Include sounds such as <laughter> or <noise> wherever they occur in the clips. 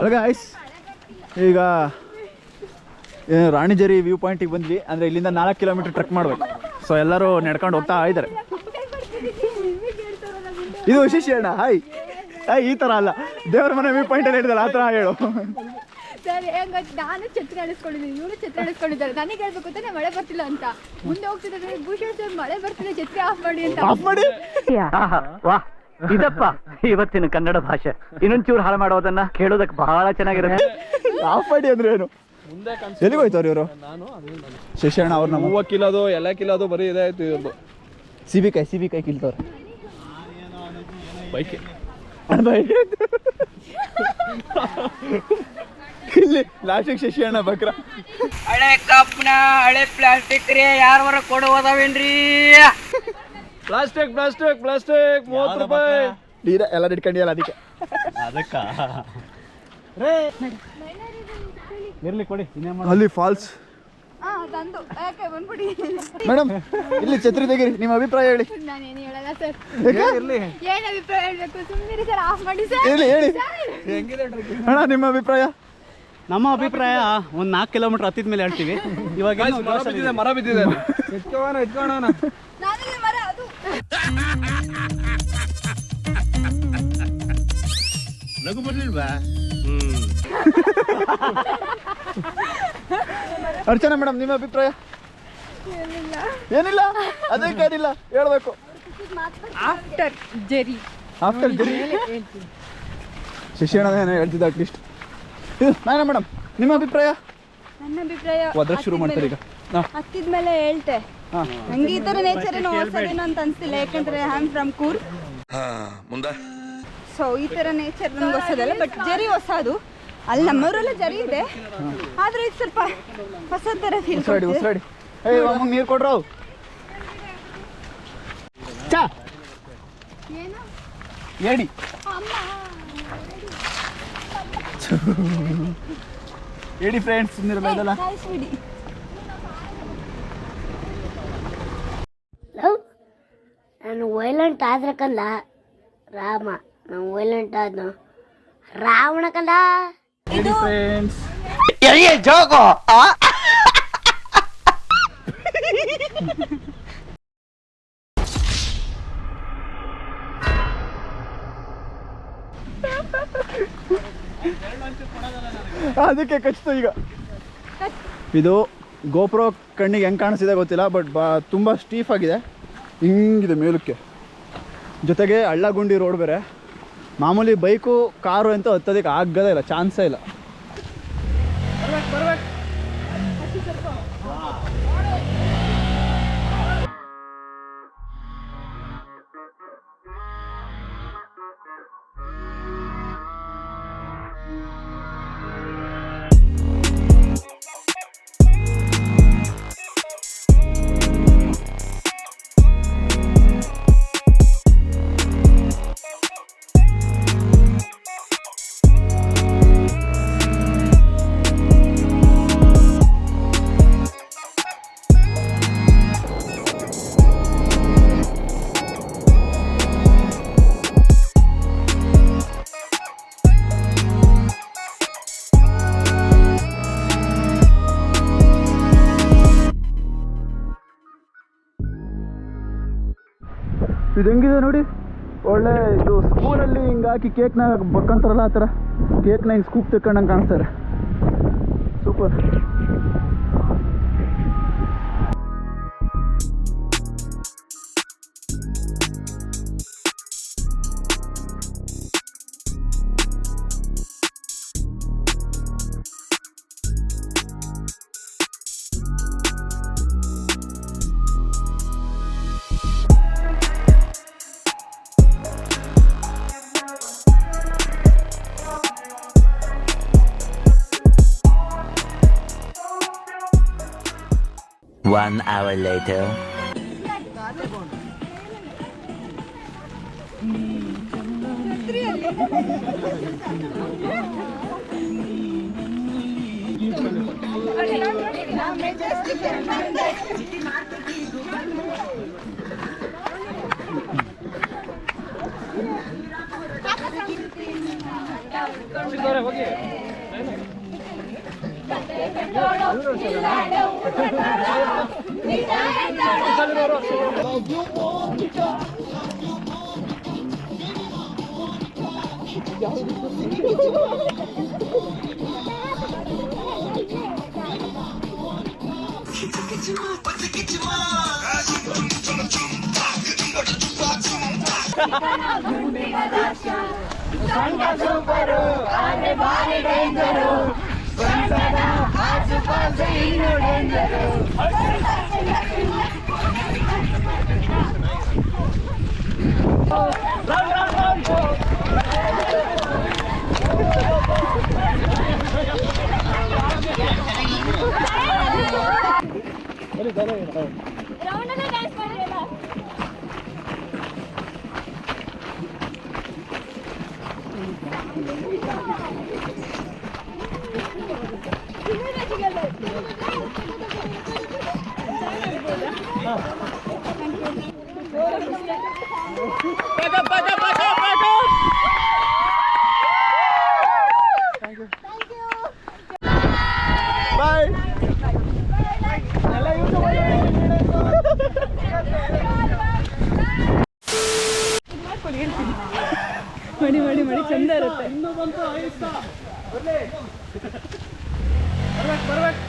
ಅಲ್ಗ ice ಈಗ ಏನು ರಾಣಿಜರಿ view ಪಾಯಿಂಟಿಗೆ ಬಂದ್ವಿ. ಅಂದರೆ ಇಲ್ಲಿಂದ ನಾಲ್ಕು ಕಿಲೋಮೀಟರ್ ಟ್ರೆಕ್ ಮಾಡಬೇಕು. ಸೊ ಎಲ್ಲರೂ ನಡ್ಕೊಂಡು ಹೋಗ್ತಾ ಇದ್ದಾರೆ. ಇದು ವಿಶೇಷ ಅಣ್ಣ ಹಾಯ್ ಹಾಯ್ ಈ ಥರ ಅಲ್ಲ. ದೇವರ ಮನೆ ವ್ಯೂ ಪಾಯಿಂಟಲ್ಲಿ ಹೇಳಿದಲ್ಲ ಆ ಥರ ಹೇಳು. ಸರ್ ಹೆಂಗ ನಾನು ಛತ್ರಿ ಅಳಿಸ್ಕೊಂಡಿದ್ದೀನಿ. ಇವನು ಛತ್ರಿ ಅಳಿಸ್ಕೊಂಡಿದ್ದಾರೆ. ನನಗೆ ಹೇಳ್ಬೇಕು ತಾನೆ ಮಳೆ ಬರ್ತಿಲ್ಲ ಅಂತ. ಮುಂದೆ ಹೋಗ್ತಿದ್ದಾರೆ ಭೂಷಣ್ ಸರ್ ಮಳೆ ಬರ್ತಿದೆ ಛತ್ರಿ ಆಫ್ ಮಾಡಿ ಅಂತ. ಆಫ್ ಮಾಡಿ? ಇದಪ್ಪ ಇವತ್ತಿನ ಕನ್ನಡ ಭಾಷೆ. ಇನ್ನೊಂಚೂರು ಹಾಳು ಮಾಡೋದನ್ನ ಕೇಳೋದಕ್ಕೆ ಬಹಳ ಚೆನ್ನಾಗಿರುತ್ತೆ. ಕಾಪಾಡಿ ಮಾಡಿ ಅಂದ್ರೆ ಏನು? ಎಲ್ಲಿಗೆ ಹೋಯ್ತವ್ರು ಇವರು? ಶಿಷ್ಯಣ್ಣ ಅವ್ರು ನಮ್ಮ ಹೂವು ಕಿಲೋದು ಎಲ್ಲ ಕಿಲೋದು ಬರೀ ಇದೆ ಆಯ್ತು ಇವ್ರದ್ದು. ಸಿಬಿ ಕೈ ಸಿಬಿ ಕೈ ಬಿ ಕಾಯಿ ಕಿಲ್ತವ್ರೆ ಬೈಕ್. ಇಲ್ಲಿ ಲಾಸ್ಟಿಗೆ ಶಿಷ್ಯಣ್ಣ ಬಕ್ರ. ಹಳೆ ಕಪ್ನ ಹಳೆ ಪ್ಲಾಸ್ಟಿಕ್ ರೀ ಯಾರವರ ಕೊಡುವುದವೇನ್ರಿ ಪ್ಲಾಸ್ಟಿಕ್ ಪ್ಲಾಸ್ಟಿಕ್ ಪ್ಲಾಸ್ಟಿಕ್ ಮೂವತ್ತು ರೂಪಾಯಿ. ನೀರ ಎಲ್ಲ ಇಟ್ಕೊಂಡಿಯಲ್ಲ ಅದಕ್ಕೆ. ಇರ್ಲಿ ಕೊಡಿ ಅಲ್ಲಿ ಫಾಲ್ಸ್. ಮೇಡಮ್ ಇಲ್ಲಿ ಛತ್ರಿ ತೆಗೀರಿ ನಿಮ್ಮ ಅಭಿಪ್ರಾಯ ಹೇಳಿ. ನಾನೇನು ಹೇಳಲ್ಲ ಸರ್ ಯಾಕೆ? ಏನ್ ಅಭಿಪ್ರಾಯ ಹೇಳ್ಬೇಕು? ಸುಮ್ಮನೆ ಸರ್ ಆಫ್ ಮಾಡಿ ಸರ್ ಹೇಳಿ ಹೇಳಿ. ಅಣ್ಣ ನಿಮ್ಮ ಅಭಿಪ್ರಾಯ? ನಮ್ಮ ಅಭಿಪ್ರಾಯ ಒಂದು ನಾಲ್ಕು ಕಿಲೋಮೀಟರ್ ಹತ್ತಿದ ಮೇಲೆ ಹೇಳ್ತೀವಿ. ಇವಾಗ ಮರ ಬಿದ್ದಿದೆ ಮರ ಬಿದ್ದಿದೆ. ಎತ್ಕೋಣ ಎತ್ಕೋಣ ನನಗೆ ಮರ ಅರ್ಚನಾ ಮೇಡಮ್ ನಿಮ್ಮ ಅಭಿಪ್ರಾಯ? ಏನಿಲ್ಲ. ಅದೇ ಕೇಳಿಲ್ಲ ಹೇಳ್ಬೇಕು. ಆಫ್ಟರ್ ಜರಿ ಆಫ್ಟರ್ ಜರಿ ಶಿಷ್ಯಣ್ಣ ಏನೋ ಹೇಳ್ತಿದ್ದ ಅಟ್ಲೀಸ್ಟ್ ನಾನ ಮೇಡಮ್ ನಿಮ್ಮ ಅಭಿಪ್ರಾಯ? ನನ್ನ ಅಭಿಪ್ರಾಯ ಒದ್ರ ಶುರು ಮಾಡ್ತಾರೆ ಈಗ. ಹಾ. ಹತ್ತಿದ ಮೇಲೆ ಹೇಳ್ತೆ. ನಂಗೆ ಈ ತರ ನೇಚರ್ ಏನು ಹೊಸದೇನು ಅಂತ ಅನ್ಸ್ತಿಲ್ಲ ಯಾಕಂದ್ರೆ I am from Coorg so ಈ ತರ ನೇಚರ್ ನಮ್ಗೆ ಹೊಸದಲ್ಲ ಬಟ್ ಜರಿ ಹೊಸದು. ಅಲ್ಲಿ ನಮ್ಮೂರೆಲ್ಲ ಜರಿ ಇದೆ. ಆದ್ರೆ ಇದು ಸ್ವಲ್ಪ ಹೊಸ ತರ ಫೀಲ್ ಉಸಿರಾಡಿ ಉಸಿರಾಡಿ. ಏಯ್ ಅಮ್ಮಂಗೆ ನೀರು ಕೊಡ್ರು. ಚಾ ಏಡಿ. ಏಡಿ ಫ್ರೆಂಡ್ಸ್ ಸುಮ್ಮನಿರಲ್ಲ ಇದೆಲ್ಲ ವೈಲೆಂಟ್ ಕಂದ ರಾಮ. ನಾವು ವೈಲೆಂಟ್ ಆದ ರಾವಣ ಕಂದ. ಅದಕ್ಕೆ ಕಚ್ತು ಈಗ. ಇದು ಗೋಪ್ರೋ ಕಣ್ಣಿಗೆ ಹೆಂಗೆ ಕಾಣಿಸಿದೆ ಗೊತ್ತಿಲ್ಲ ಬಟ್ ಬಾ ತುಂಬ ಸ್ಟೀಫ್ ಆಗಿದೆ. ಹಿಂಗಿದೆ ಮೇಲಕ್ಕೆ. ಜೊತೆಗೆ ಹಳ್ಳಗುಂಡಿ ರೋಡ್ ಬೇರೆ. ಮಾಮೂಲಿ ಬೈಕು ಕಾರು ಅಂತ ಹತ್ತೋದಕ್ಕೆ ಆಗದೇ ಇಲ್ಲ ಚಾನ್ಸೇ ಇಲ್ಲ. ಇದು ಹೆಂಗಿದೆ ನೋಡಿ? ಒಳ್ಳೆ ಇದು ಸ್ಕೂಲಲ್ಲಿ ಹಾಕಿ ಕೇಕ್ನ ಬಕ್ಕಂತಾರಲ್ಲ ಆ ಥರ. ಕೇಕ್ನ ಹಿಂಗೆ ಸ್ಕೂಪ್ ತೆಕ್ಕೊಂಡಂಗೆ ಕಾಣಿಸ್ತಾರೆ ಸೂಪರ್ One hour later. ಸಂಘ ಸೂಪರು ಆದ್ರೆ ಭಾರಿ ಡೇಂಜರು ಸಂಸದ Dali, dali. back up, back up, back up, back up. Thank you. Thank you. Bye. ಮಾಡಿ ಮಾಡಿ ಮಾಡಿ ಚಂದ ಇರುತ್ತೆ ಬರ್ಬೇಕು ಬರ್ಬೇಕು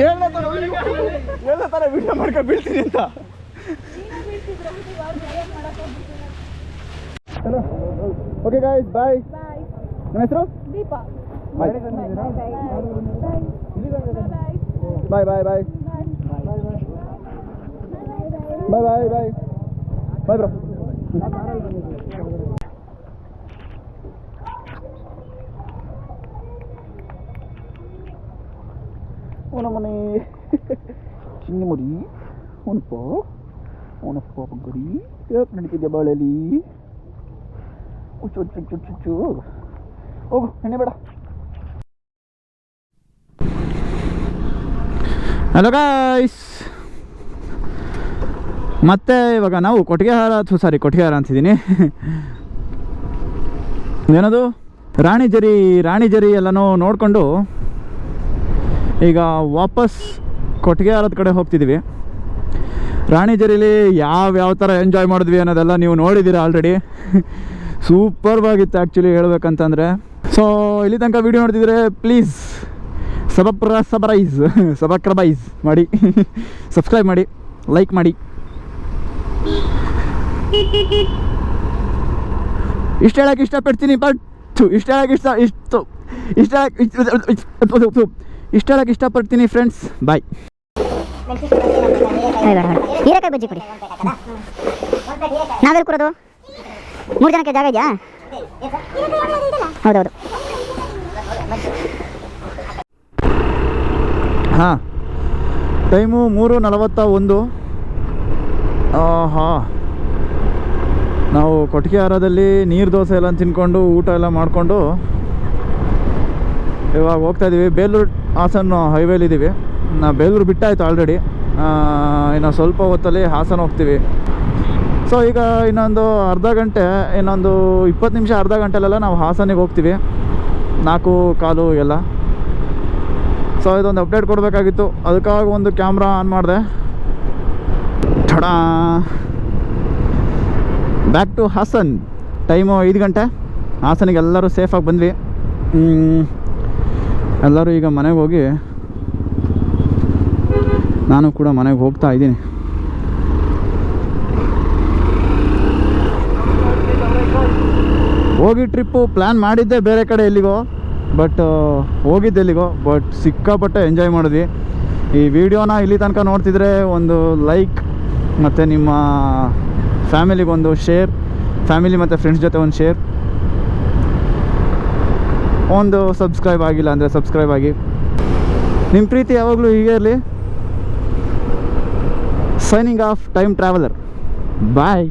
ಏಳನೇ ಥರ ವಿಡಿಯೋ ಮಾಡ್ಕೊಂಡು ಬೀಳ್ತೀನಿ ಅಂತ. ಓಕೆ ಗಾಯ್ಸ್ ಬಾಯ್ ನಿಮ್ಮ ಹೆಸರು? ದೀಪ. ಬಾಯ್ ಬಾಯ್ ಬಾಯ್ ಬಾಯ್ ಬಾಯ್ ಬಾಯ್ 오나마네 징여머리 오나빠 오나빠 방거리 쭉 ನಡೀತಿದ್ದೆ ಬಾಳಲ್ಲಿ ಹುಚ್ಚು ಹುಚ್ಚು ಹುಚ್ಚು ಹುಚ್ಚು ಹೋಗು ಎಣ್ಣೆ ಬೇಡ ಹಲೋ ಗಾಯ್ಸ್ ಮತ್ತೆ ಇವಾಗ ನಾವು ಕೊಟ್ಟಿಗೆಹಾರ ಅಥವಾ ಸಾರಿ ಕೊಟ್ಟಿಗೆಹಾರ ಅಂತಿದ್ದೀನಿ. <laughs> ಏನದು? ರಾಣಿಜರಿ ರಾಣಿಜರಿ ಎಲ್ಲನೂ ನೋಡಿಕೊಂಡು ಈಗ ವಾಪಸ್ ಕೊಟ್ಟಿಗೆಹಾರದ ಕಡೆ ಹೋಗ್ತಿದ್ದೀವಿ ರಾಣಿಜರಿಲಿ ಯಾವ ಥರ ಎಂಜಾಯ್ ಮಾಡಿದ್ವಿ ಅನ್ನೋದೆಲ್ಲ ನೀವು ನೋಡಿದ್ದೀರಾ ಆಲ್ರೆಡಿ ಸೂಪರ್ವಾಗಿತ್ತು ಆ್ಯಕ್ಚುಲಿ ಹೇಳ್ಬೇಕಂತಂದರೆ. ಸೊ ಇಲ್ಲಿ ತನಕ ವೀಡಿಯೋ ನೋಡ್ತಿದ್ರೆ ಪ್ಲೀಸ್ ಸಬಪ್ರ ಸಬರೈಸ್, ಸಬಕ್ರಬೈಸ್ ಮಾಡಿ. ಸಬ್ಸ್ಕ್ರೈಬ್ ಮಾಡಿ ಲೈಕ್ ಮಾಡಿ. ಇಷ್ಟ ಹೇಳಕ್ಕೆ ಇಷ್ಟಪಡ್ತೀನಿ ಬಟ್ ಇಷ್ಟ ಹೇಳಕ್ಕೆ ಇಷ್ಟ, ಇಷ್ಟು. ಇಷ್ಟ ಹೇಳಕ್ಕೆ ಇಷ್ಟ ಹೇಳಕ್ಕೆ ಇಷ್ಟಪಡ್ತೀನಿ ಫ್ರೆಂಡ್ಸ್ ಬಾಯ್ ಹೀರೆಕಾಯಿ ಬಜ್ಜಿ ಕೊಡಿ. ನಾವೆಲ್ಲಿ ಕೊಡೋದು? ಮೂರು ಜನಕ್ಕೆ ಜಾಗ ಇದೆಯಾ? ಹೌದೌದು. ಹಾಂ. ಟೈಮು ಮೂರು ನಲವತ್ತ ಒಂದು. ಹಾಂ ನಾವು ಕೊಟ್ಟಿಗೆ ಹಾರದಲ್ಲಿ ನೀರು ದೋಸೆ ಎಲ್ಲ ತಿನ್ಕೊಂಡು ಊಟ ಎಲ್ಲ ಮಾಡಿಕೊಂಡು ಇವಾಗ ಹೋಗ್ತಾ ಇದ್ದೀವಿ ಬೇಲೂರು ಹಾಸನ ಹೈವೇಲಿದ್ದೀವಿ ನಾ ಬೇಲೂರು ಬಿಟ್ಟಾಯಿತು ಆಲ್ರೆಡಿ ಇನ್ನು ಸ್ವಲ್ಪ ಹೊತ್ತಲ್ಲಿ ಹಾಸನ ಹೋಗ್ತೀವಿ. ಸೊ ಈಗ ಇನ್ನೊಂದು ಅರ್ಧ ಗಂಟೆ, ಇನ್ನೊಂದು ಇಪ್ಪತ್ತು ನಿಮಿಷ ಅರ್ಧ ಗಂಟೆಲೆಲ್ಲ ನಾವು ಹಾಸನಿಗೆ ಹೋಗ್ತೀವಿ. ನಾಲ್ಕು ಕಾಲು ಎಲ್ಲ. ಸೊ ಇದೊಂದು ಅಪ್ಡೇಟ್ ಕೊಡಬೇಕಾಗಿತ್ತು. ಅದಕ್ಕಾಗಿ ಒಂದು ಕ್ಯಾಮ್ರಾ ಆನ್ ಮಾಡಿದೆ. ಠಡಾ! Back to Hassan. ಟೈಮು ಐದು ಗಂಟೆ. ಹಾಸನಿಗೆ ಎಲ್ಲರೂ ಸೇಫಾಗಿ ಬಂದ್ವಿ. ಎಲ್ಲರೂ ಈಗ ಮನೆಗೆ ಹೋಗಿ ನಾನು ಕೂಡ ಮನೆಗೆ ಹೋಗ್ತಾ ಇದ್ದೀನಿ. ಹೋಗಿ ಟ್ರಿಪ್ಪು ಪ್ಲ್ಯಾನ್ ಮಾಡಿದ್ದೆ ಬೇರೆ ಕಡೆ ಎಲ್ಲಿಗೋ, ಬಟ್ ಹೋಗಿದ್ದೆ ಎಲ್ಲಿಗೋ, ಬಟ್ ಸಿಕ್ಕಾಪಟ್ಟೆ ಎಂಜಾಯ್ ಮಾಡಿದ್ವಿ. ಈ ವಿಡಿಯೋನ ಇಲ್ಲಿ ತನಕ ನೋಡ್ತಿದ್ರೆ ಒಂದು ಲೈಕ್, ಮತ್ತು ನಿಮ್ಮ ಫ್ಯಾಮಿಲಿಗೊಂದು ಶೇರ್, ಫ್ಯಾಮಿಲಿ ಮತ್ತು ಫ್ರೆಂಡ್ಸ್ ಜೊತೆ ಒಂದು ಶೇರ್. ಒಂದು ಸಬ್ಸ್ಕ್ರೈಬ್ ಆಗಿಲ್ಲ ಅಂದರೆ ಸಬ್ಸ್ಕ್ರೈಬ್ ಆಗಿ. ನಿಮ್ಮ ಪ್ರೀತಿ ಯಾವಾಗಲೂ ಹೀಗೆ ಇರಲಿ. Signing off time traveller bye